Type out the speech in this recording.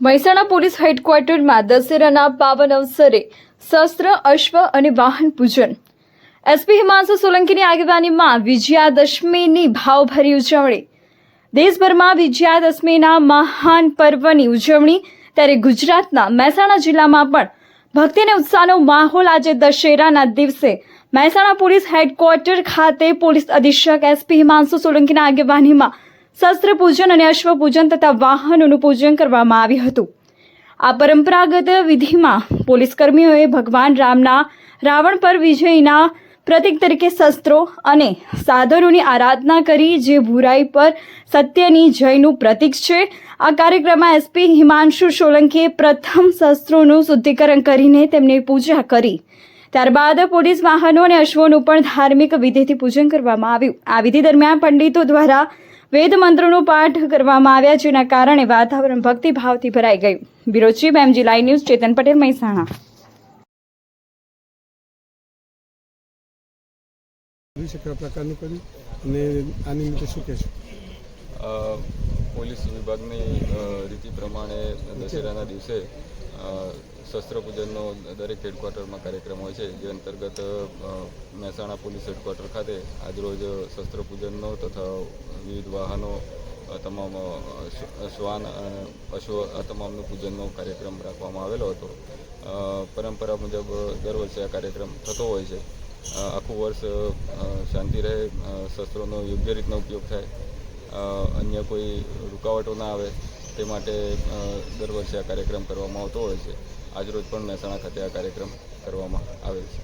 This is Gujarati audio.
મહેસાણા પોલીસ હેડક્વાર્ટરમાં દશેરાના પાવન અવસરે શસ્ત્ર, અશ્વ અને વાહન પૂજન. એસપી હિમાંશુ સોલંકીની આગેવાનીમાં વિજયાદશમીની ભાવભરી ઉજવણી. દેશભરમાં વિજયાદશમીના મહાન પર્વની ઉજવણી ત્યારે ગુજરાતના મહેસાણા જિલ્લામાં પણ ભક્તિ અને ઉત્સાહનો માહોલ આજે દશેરાના દિવસે. મહેસાણા પોલીસ હેડક્વાર્ટર ખાતે પોલીસ અધિક્ષક એસપી હિમાંશુ સોલંકીના આગેવાનીમાં શસ્ત્ર પૂજન અને અશ્વ પૂજન તથા વાહનોનું પૂજન કરવામાં આવ્યું હતું. આ પરંપરાગત વિધિમાં પોલીસ કર્મીઓએ ભગવાન રામના રાવણ પર વિજયના પ્રતીક તરીકે શસ્ત્રો અને સાધનોની આરાધના કરી, જે બુરાઈ પર સત્યની જયનું પ્રતીક છે. આ કાર્યક્રમમાં એસપી હિમાંશુ સોલંકીએ પ્રથમ શસ્ત્રોનું શુદ્ધિકરણ કરીને તેમની પૂજા કરી. ત્યારબાદ પોલીસ વાહનો અને અશ્વોનું પણ ધાર્મિક વિધિથી પૂજન કરવામાં આવ્યું. આ વિધિ દરમિયાન પંડિતો દ્વારા વેદ મંત્રોનો પાઠ કરવામાં આવ્યા જેના કારણે વાતાવરણ ભક્તિભાવથી ભરાઈ ગયું. Bureau chief MG live news Chetan Patel Mehsana. જોઈ શકે આ પ્રકારનું કર્યું અને આ નિમિત્તે શું કહેશો? પોલીસ વિભાગની રીતિ પ્રમાણે દશેરાના દિવસે શસ્ત્ર પૂજનનો દરેક હેડક્વાર્ટરમાં કાર્યક્રમ હોય છે, જે અંતર્ગત મહેસાણા પોલીસ હેડક્વાર્ટર ખાતે આજરોજ શસ્ત્ર પૂજનનો તથા વિવિધ વાહનો તમામ શ્વાન અશ્વ આ તમામનું પૂજનનો કાર્યક્રમ રાખવામાં આવેલો હતો. પરંપરા મુજબ દર વર્ષે આ કાર્યક્રમ થતો હોય છે. આખું વર્ષ શાંતિ રહે શસ્ત્રોનો યોગ્ય રીતનો ઉપયોગ થાય અન્ય કોઈ રૂકાવટો ના આવે તે માટે દર વર્ષે આ કાર્યક્રમ કરવામાં આવતો હોય છે. આજરોજ પણ મહેસાણા ખાતે આ કાર્યક્રમ કરવામાં આવે છે.